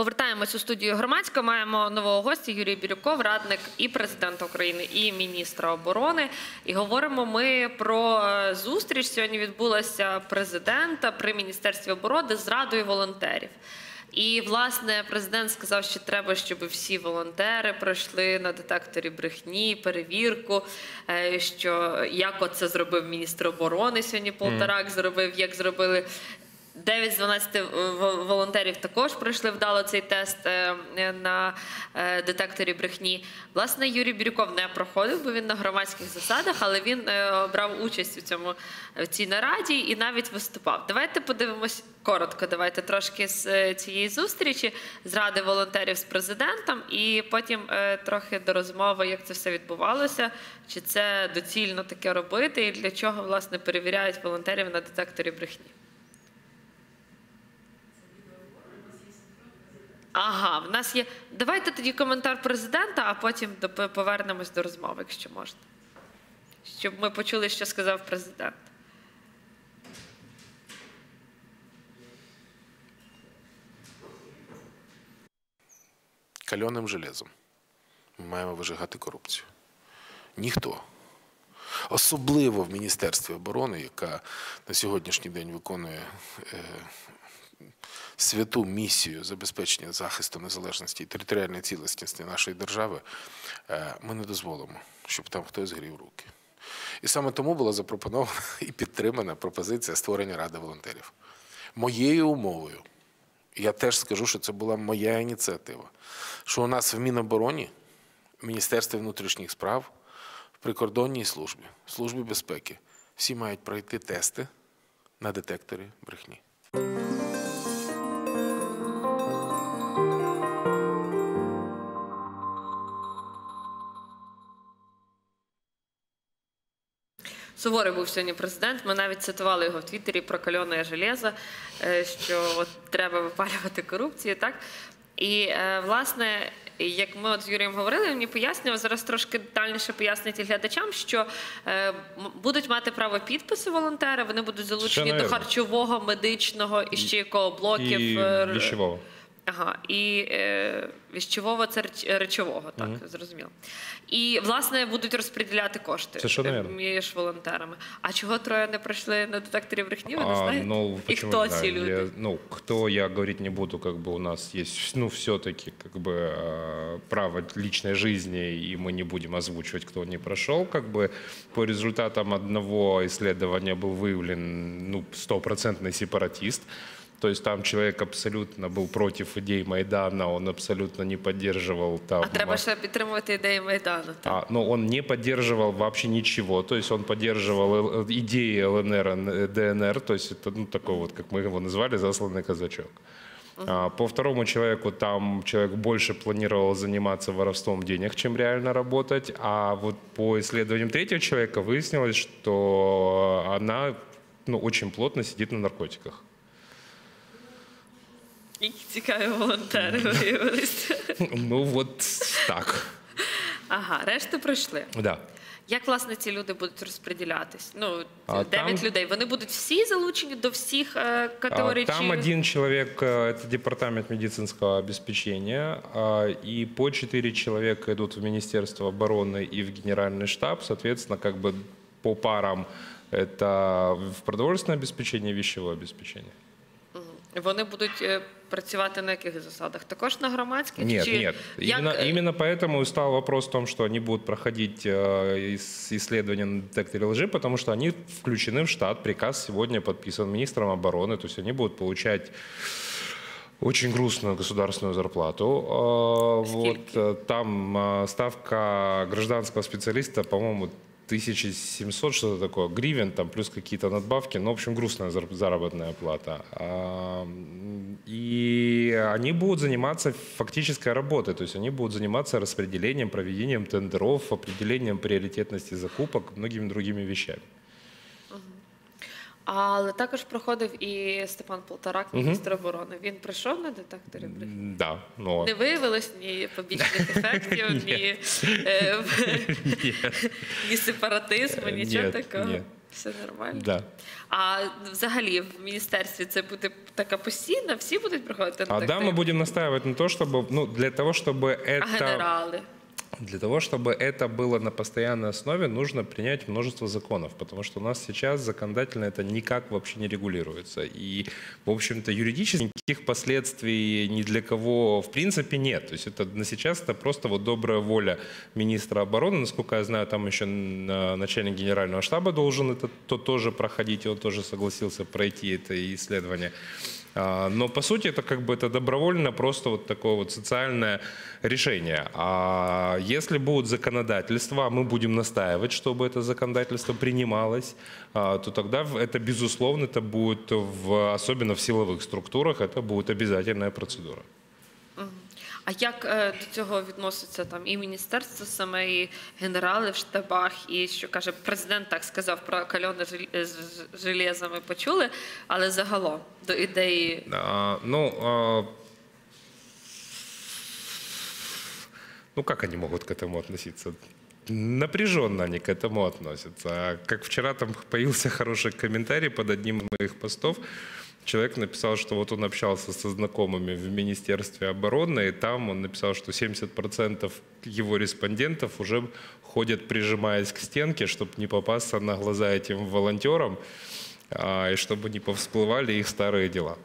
Повертаємось у студію громадська. Маємо нового гостя Юрій Бірюков, радник і президента України, і міністра оборони. І говоримо ми про е, зустріч. Сьогодні відбулася президента при міністерстві оборони з радою волонтерів. І власне президент сказав, що треба, щоб всі волонтери пройшли на детекторі брехні, перевірку. е, Що як оце зробив міністр оборони сьогодні Полторак зробив, як зробили 9 з 12 волонтерів також пройшли вдало цей тест е, на е, детекторі брехні. Власне, Юрій Бірюков не проходив, бо він на громадських засадах, але він е, брав участь у цьому в цій нараді і навіть виступав. Давайте подивимось коротко. Давайте трошки з е, цієї зустрічі з ради волонтерів з президентом, і потім е, трохи до розмови, як це все відбувалося, чи це доцільно таке робити, і для чого власне перевіряють волонтерів на детекторі брехні. Ага, в нас є. Давайте тоді коментар президента, а потім повернемось до розмови, якщо можна. Щоб ми почули, що сказав президент. кальоним железом. Ми маємо вижигати корупцію. Ніхто. Особливо в Міністерстві оборони, яка на сьогоднішній день виконує е, святу місію забезпечення захисту незалежності і територіальної цілісності нашої держави, е, ми не дозволимо, щоб там хтось грів руки. І саме тому була запропонована і підтримана пропозиція створення Ради волонтерів. Моєю умовою я теж скажу, що це була моя ініціатива. Що у нас в Мінобороні, в Міністерстві внутрішніх справ, в прикордонній службі, в службі безпеки всі мають пройти тести на детекторі брехні. Суворий був сьогодні президент. Ми навіть цитували його в Твіттері про кальоне железо, е, що от треба випалювати корупцію, так? І е, власне, як ми от з Юрієм говорили, він мені пояснював зараз трошки детальніше пояснити глядачам, що е, будуть мати право підпису волонтери, вони будуть залучені до харчового, медичного і ще якого блоків вещевого. Ага, і е, віщового це реч- речового, так зрозуміло. І власне будуть розподіляти кошти Совершенно е, вірно. між волонтерами. А чого троє не пройшли на детекторі брехні? Ви не А, знаєте? ну, і почему хто не знаю? ці люди? Я- ну, кто, я говорить не буду, как бы у нас есть, ну, все-таки, как бы, э, право личной жизни, и мы не будем озвучивать, кто не прошел, как бы, по результатам одного исследования был выявлен, ну, стопроцентный сепаратист, то есть там человек абсолютно был против идей Майдана, он абсолютно не поддерживал там... А треба ще підтримувати ідеї Майдану. Так? А, но он не поддерживал вообще ничего, то есть он поддерживал э, идеи ЛНР, н- ДНР, то есть это ну, такой вот, как мы его назвали, засланный казачок. А, По второму человеку там человек больше планировал заниматься воровством денег, чем реально работать. А вот по исследованиям третьего человека выяснилось, что она ну, очень плотно сидит на наркотиках. Які цікаві волонтери виявилися. Ну вот так. Ага, решти пройшли. Да. Як власне ці люди будуть розподілятись? Ну, А дев'ять там- людей. Вони будуть всі залучені до всіх е, А, категорій? Там чи... один человек, э, это департамент медицинского обеспечения, а, и по четыре человека идут в Министерство обороны и в Генеральный штаб. Соответственно, как бы по парам это в продовольственное обеспечение и вещевое обеспечение. Вони будуть е, працювати на яких засадах? Також на громадських? Нет, чи нет. Як... Именно, поэтому и стал вопрос в том, что они будут проходить э, ис- исследования на детекторе лжи, потому что они включены в штат. Приказ сегодня подписан министром обороны, то есть они будут получать очень грустную государственную зарплату. Э, Вот э, там ставка гражданского специалиста, по-моему, 1700 что-то такое, гривен, там плюс какие-то надбавки, ну, в общем, грустная зар- заработная плата. И они будут заниматься фактической работой, то есть они будут заниматься распределением, проведением тендеров, определением приоритетности закупок, многими другими вещами. Але також проходив і Степан Полторак, міністр оборони. Він прийшов на детекторі брехні? М, Да, но... Не виявилось ні побічних ефектів, ні, е, ні сепаратизму, нічого Нет, такого. нет. Все нормально. Да. А взагалі в міністерстві це буде така постійна, всі будуть приходити на А да, мы будем настаивать на то, чтобы, ну, для того, чтобы А это... генерали. Для того, чтобы это было на постоянной основе, нужно принять множество законов, потому что у нас сейчас законодательно это никак вообще не регулируется. И, в общем-то, юридически никаких последствий ни для кого в принципе нет. То есть это на сейчас это просто вот добрая воля министра обороны. Насколько я знаю, там еще на- начальник генерального штаба должен это то тоже проходить, и он тоже согласился пройти это исследование. А, Но по сути это как бы это добровольно просто вот такое вот социальное решение. А если будет законодательство, а мы будем настаивать, чтобы это законодательство принималось, а, то тогда это безусловно это будет в, особенно в силовых структурах, это будет обязательная процедура. А як е, до цього відноситься там і міністерство саме, і генерали в штабах, і що каже президент, так сказав про кальони з железами почули, але загалом до ідеї А, ну, а, ну как они могут к этому относиться? Напряженно они к этому относятся. А Как вчера там появился хороший комментарий под одним из моих постов. Человек написал, что вот он общался со знакомыми в Министерстве обороны, и там он написал, что 70% его респондентов уже ходят, прижимаясь к стенке, чтобы не попасться на глаза этим волонтерам, а, и чтобы не повсплывали их старые дела.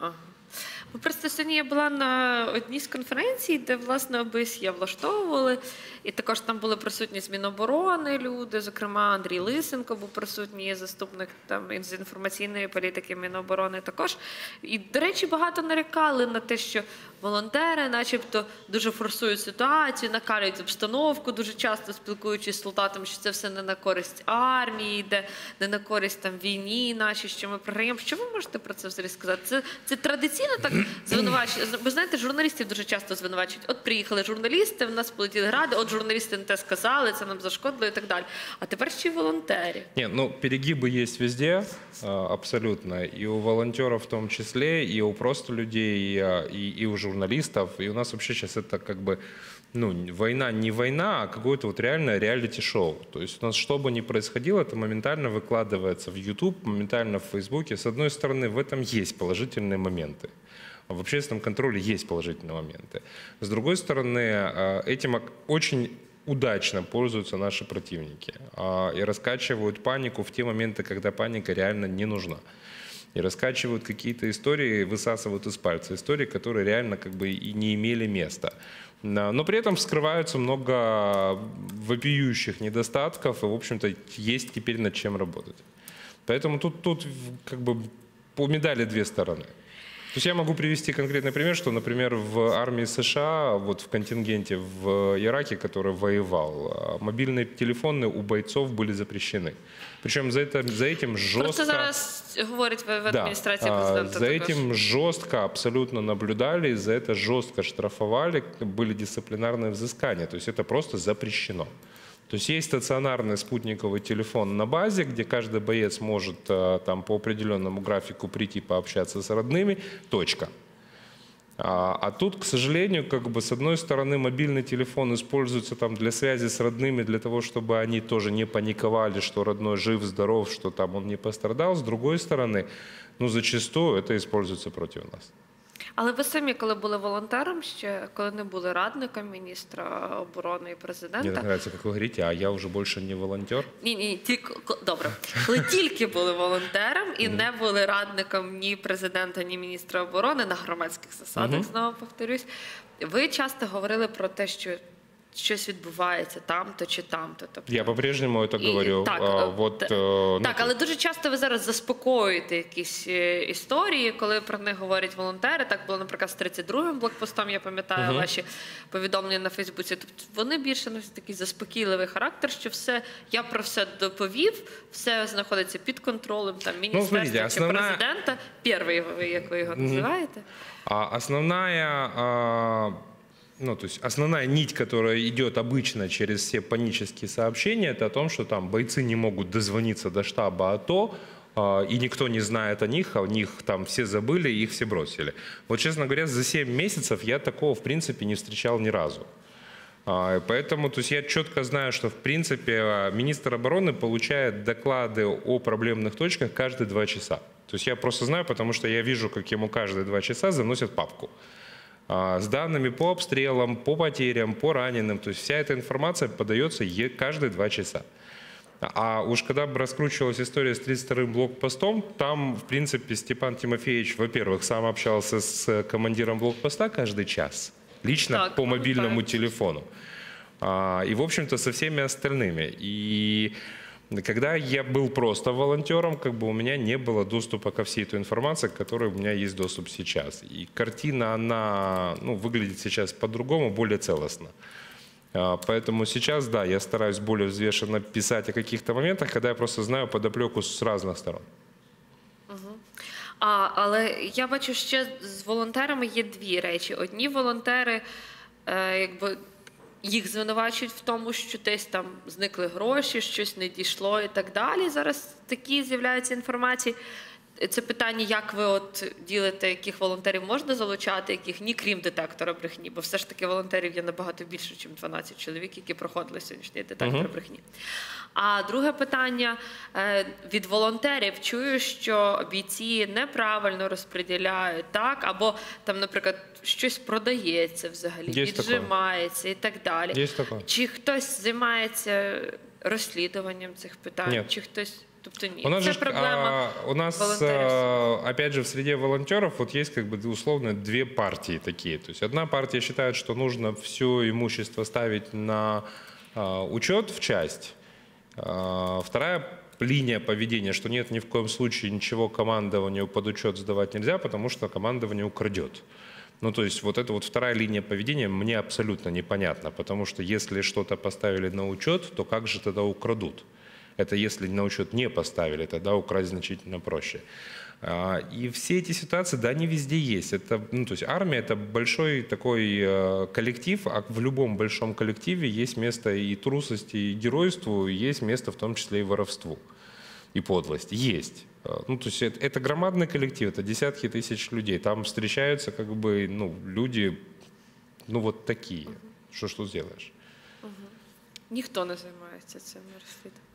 Ну, Просто сьогодні я була на одній з конференцій, де власне ОБСЄ влаштовували, і також там були присутні з Міноборони люди. Зокрема, Андрій Лисенко був присутній, заступник там із інформаційної політики Міноборони. Також і до речі, багато нарікали на те, що волонтери, начебто, дуже форсують ситуацію, накалюють обстановку, дуже часто спілкуючись з солдатами, що це все не на користь армії, йде, не на користь там війні наші, що ми програємо. Що ви можете про це взагалі сказати? Це, це традиційно так звинувачують. Ви знаєте, журналістів дуже часто звинувачують. От приїхали журналісти, в нас полетіли гради, от журналісти не те сказали, це нам зашкодило і так далі. А тепер ще й волонтери. Нет, ну перегибы есть везде, а, абсолютно. И у волонтеров в том числе, и у просто людей, и, а, и, и у журналистов. И у нас вообще сейчас это как бы, ну, война не война, а какое-то вот реальное реалити-шоу. То есть у нас что бы ни происходило, это моментально выкладывается в YouTube, моментально в Фейсбуке. С одной стороны, в этом есть положительные моменты. В общественном контроле есть положительные моменты. С другой стороны, а, этим очень удачно пользуются наши противники а, и раскачивают панику в те моменты, когда паника реально не нужна. И раскачивают какие-то истории, высасывают из пальца истории, которые реально как бы и не имели места. Но при этом вскрываются много вопиющих недостатков, и, в общем-то, есть теперь над чем работать. Поэтому тут, тут как бы по медали две стороны. То есть я могу привести конкретный пример, что, например, в армии США, вот в контингенте в Ираке, который воевал, а, мобильные телефоны у бойцов были запрещены. Причем за, это, за этим жестко... Просто зараз говорять в, в Да, адміністрації а, президента. За також. этим жестко абсолютно наблюдали, и за это жестко штрафовали, были дисциплинарные взыскания. То есть это просто запрещено. То есть есть стационарный спутниковый телефон на базе, где каждый боец может э, там по определенному графику прийти пообщаться с родными. Точка. А, а тут, к сожалению, как бы с одной стороны мобильный телефон используется там для связи с родными, для того, чтобы они тоже не паниковали, что родной жив, здоров, что там он не пострадал. С другой стороны, ну зачастую это используется против нас. Але ви самі, коли були волонтером, ще коли не були радником міністра оборони і президента. так нравится, як ви говорите, а я вже більше не волонтер. Ні, ні, тільки добре. Коли тільки були волонтером і не були радником ні президента, ні міністра оборони на громадських засадах, знову повторюсь. Ви часто говорили про те, що щось відбувається там-то чи там-то. Тобто, Я по-прежнему І- говорю. так, А, е, вот, т- э, ну, так, але дуже часто ви зараз заспокоюєте якісь е, історії, коли про них говорять волонтери. Так було, наприклад, з 32-м блокпостом, я пам'ятаю Мгм. ваші повідомлення на Фейсбуці. Тобто вони більше носять такий заспокійливий характер, що все я про все доповів, все знаходиться під контролем там міністерства Ну, смотрите, чи президента. Перший, як ви його називаєте. А основная, а, ну, то есть основная нить, которая идет обычно через все панические сообщения, это о том, что там бойцы не могут дозвониться до штаба АТО, а, и никто не знает о них, а о них там все забыли, и их все бросили. Вот, честно говоря, за 7 месяцев я такого, в принципе, не встречал ни разу. А, Поэтому то есть я четко знаю, что в принципе а, министр обороны получает доклады о проблемных точках каждые два часа. То есть я просто знаю, потому что я вижу, как ему каждые два часа заносят папку а, с данными по обстрелам, по потерям, по раненым. То есть вся эта информация подается каждые два часа. А уж когда раскручивалась история с 32-м блокпостом, там, в принципе, Степан Тимофеевич, во-первых, сам общался с командиром блокпоста каждый час, лично Так, по мобильному пам'ятаю. телефону. А, И, в общем-то, со всеми остальными. И когда я был просто волонтером, как бы у меня не было доступа ко всей той информации, к которой у меня есть доступ сейчас. И картина, она ну, выглядит сейчас по-другому, более целостно. А, Поэтому сейчас, да, я стараюсь более взвешенно писать о каких-то моментах, когда я просто знаю подоплеку с разных сторон. А, але я бачу, ще з волонтерами є дві речі. Одні волонтери, е, якби. Їх звинувачують в тому, що десь там зникли гроші, щось не дійшло і так далі. Зараз такі з'являються інформації. Це питання, як ви от ділите, яких волонтерів можна залучати, яких ні, крім детектора брехні, бо все ж таки волонтерів є набагато більше, ніж 12 чоловік, які проходили сьогоднішній детектор брехні. А друге питання е, від волонтерів чую, що бійці неправильно розподіляють так, або там, наприклад, щось продається взагалі, Є таке. віджимається і так далі. Є таке. Чи хтось займається розслідуванням цих питань, Ні. чи хтось, тобто ні, У нас, же, проблема. а, у нас а, опять же, в среде волонтеров вот есть как бы условно две партии такие. То есть одна партия считает, что нужно все имущество ставить на а, учет в часть. А, Вторая линия поведения, что нет ни в коем случае ничего командованию под учет сдавать нельзя, потому что командование украдет. Ну, то есть вот эта вот вторая линия поведения мне абсолютно непонятна, потому что если что-то поставили на учет, то как же тогда украдут? Это если на учет не поставили, тогда украсть значительно проще. А, И все эти ситуации, да, они везде есть. Это, ну, то есть армия – это большой такой э, коллектив, а в любом большом коллективе есть место и трусости, и геройству, и есть место в том числе и воровству, и подлости. Есть. Э, Ну, то есть это, это громадный коллектив, это десятки тысяч людей. Там встречаются как бы, ну, люди, ну, вот такие. Что ж тут сделаешь? Ніхто не займається цим розслідуванням.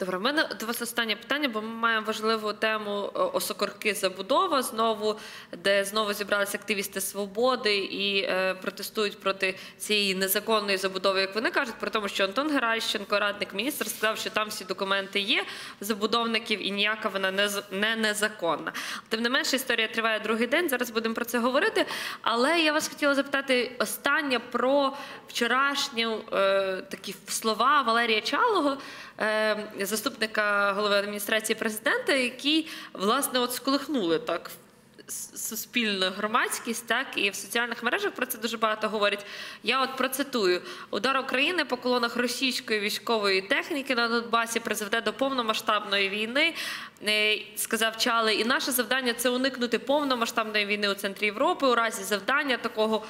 Добре, в мене до вас останнє питання, бо ми маємо важливу тему е, Осокорки забудова знову, де знову зібралися активісти свободи і е, протестують проти цієї незаконної забудови, як вони кажуть, при тому, що Антон Геращенко, радник міністр, сказав, що там всі документи є забудовників і ніяка вона не, не незаконна. Тим не менше, історія триває другий день. Зараз будемо про це говорити. Але я вас хотіла запитати останнє про вчорашні е, такі слова Валерія Чалого, е, заступника голови адміністрації президента, які власне от сколихнули так суспільну громадськість, так і в соціальних мережах про це дуже багато говорять. Я от процитую: удар України по колонах російської військової техніки на Донбасі призведе до повномасштабної війни. Е, Сказав Чали, і наше завдання це уникнути повномасштабної війни у центрі Європи. У разі завдання такого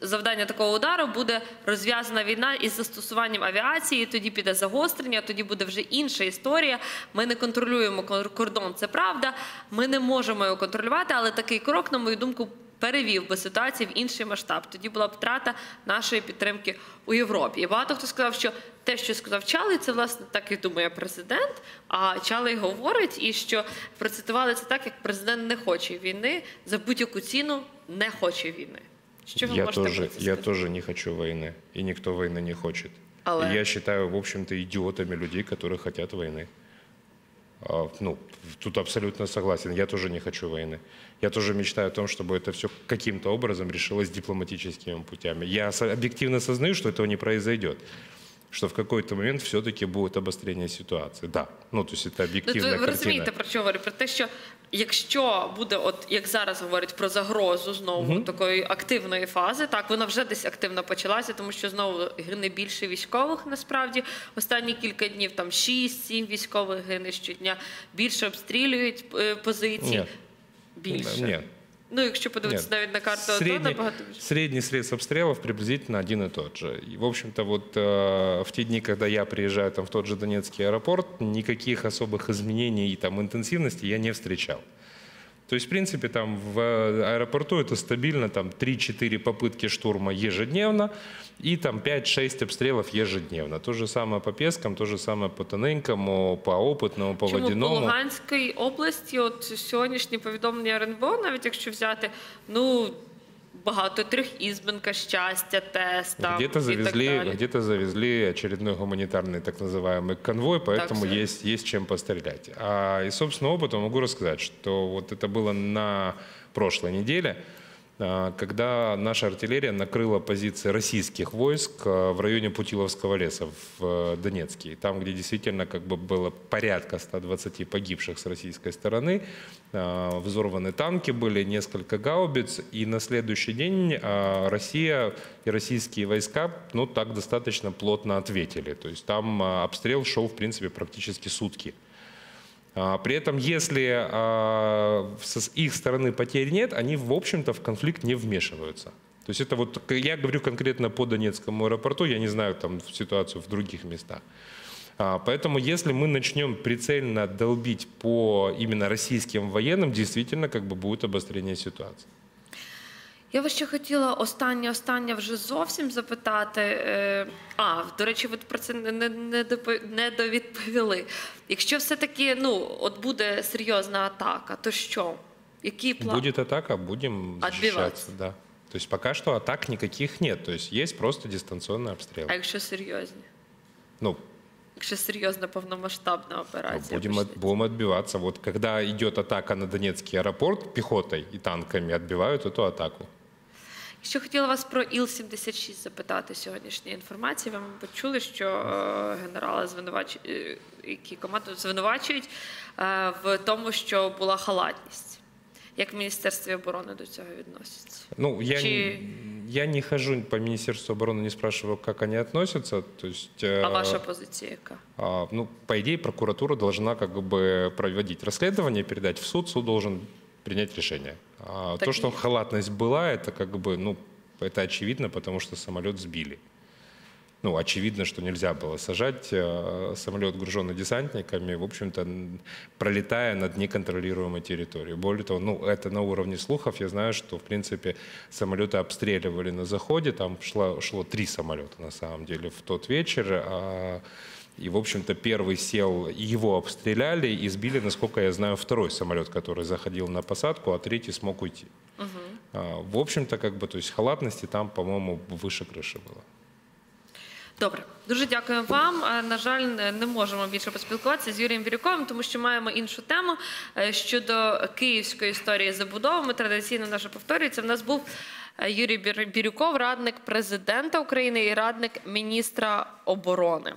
завдання такого удару буде розв'язана війна із застосуванням авіації. Тоді піде загострення, тоді буде вже інша історія. Ми не контролюємо кор- кордон. Це правда. Ми не можемо його контролювати, але такий крок, на мою думку, перевів би ситуацію в інший масштаб. Тоді була б втрата нашої підтримки у Європі. І багато хто сказав, що те, що сказав Чалий, це власне так і думає президент. А Чалий говорить, і що процитували це так, як президент не хоче війни за будь-яку ціну не хоче війни. Що ви Я можете тоже, про це я тоже не хочу войны, и никто войны не хочет. Але- И я считаю, в общем-то, идиотами людей, которые хотят войны. А, Ну, тут абсолютно согласен. Я тоже не хочу войны. Я тоже мечтаю о том, чтобы это все каким-то образом решилось дипломатическими путями. Я объективно сознаю, что этого не произойдет. Что в какой-то момент все-таки будет обострение ситуации. Да. Ну, то есть это Ну, ви картина. розумієте, про що говорю? Про те, що якщо буде, от як зараз говорять про загрозу знову такої активної фази, так вона вже десь активно почалася, тому що знову гине більше військових. Насправді останні кілька днів там 6-7 військових гине щодня. Більше обстрілюють е, позиції. Ні. Більше. Нет. Ну, якщо подивитися Нет. навіть на карту, то средний, набагато більше. средний срез обстрелов приблизительно один и тот же. И, в общем-то, вот э, в те дни, когда я приезжаю там, в тот же Донецкий аэропорт, никаких особых изменений и там, интенсивности я не встречал. То есть, в принципе, там в аэропорту это стабильно, там 3-4 попытки штурма ежедневно и там 5-6 обстрелов ежедневно. То же самое по Пескам, то же самое по Тоненькому, по Опытному, по Чому по Водяному. Луганській області, от сьогоднішні повідомлення РНБО, навіть якщо взяти, ну багато Трьохізбенка, щастя, тест там Где-то і так завезли, далі. где-то завезли очередной гуманитарный так называемый конвой, поэтому всё. есть, есть чем пострелять. А, и, собственно, опыта могу рассказать, что вот это было на прошлой неделе, а, когда наша артиллерия накрыла позиции российских войск а, в районе Путиловского леса в э, Донецке. Там, где действительно как бы было порядка 120 погибших с российской стороны, а, взорваны танки были, несколько гаубиц, и на следующий день а, Россия и российские войска, ну, так достаточно плотно ответили. То есть там а, обстрел шел, в принципе, практически сутки. А, При этом, если а, с их стороны потерь нет, они, в общем-то, в конфликт не вмешиваются. То есть это вот, я говорю конкретно по Донецкому аэропорту, я не знаю там ситуацию в других местах. А, Поэтому если мы начнем прицельно долбить по именно российским военным, действительно как бы будет обострение ситуации. Я вас ще хотіла останнє, останнє вже зовсім запитати. Е, А, до речі, ви про це не, не, не, допо- не довідповіли. Якщо все-таки ну, от буде серйозна атака, то що? Який план? Будет атака, будем Отбиваться. защищаться. Да. То есть пока что атак никаких нет. То есть есть просто дистанционный обстрел. А якщо серйозні? Ну, Якщо серйозна повномасштабна операція? будем, от- почнеться? будем отбиваться. Вот когда идет атака на Донецкий аэропорт пехотой и танками, отбивают эту атаку. Ще хотіла вас про Іл-76 запитати сьогоднішньої інформації. Ви мабуть, чули, що е, генерали звинувачують, е, які команду звинувачують е, в тому, що була халатність. Як в Міністерстві оборони до цього відносяться? Ну, я, Чи- не, я не хожу по Министерству обороны, не спрашиваю, как они относятся. То есть, э, А ваша позиція яка? а, ну, по идее, прокуратура должна как бы проводить расследование, передать в суд, суд должен принять решение. А Так то, что халатность была, это как бы, ну, это очевидно, потому что самолет сбили. Ну, очевидно, что нельзя было сажать э, самолет, груженный десантниками, в общем-то, пролетая над неконтролируемой территорией. Более того, ну, это на уровне слухов. Я знаю, что, в принципе, самолеты обстреливали на заходе. Там шло, шло три самолета, на самом деле, в тот вечер. а, и, в общем-то, первый сел, его обстреляли и сбили, насколько я знаю, второй самолет, который заходил на посадку, а третий смог уйти. А, В общем-то, как бы, то есть халатности там, по-моему, выше крыши было. Добре, дуже дякую вам. Е, На жаль, не не можемо більше поспілкуватися з Юрієм Бірюковим, тому що маємо іншу тему е, щодо київської історії забудови. Ми традиційно наша повторюється. В нас був е, Юрій Бір- Бірюков, радник президента України і радник міністра оборони.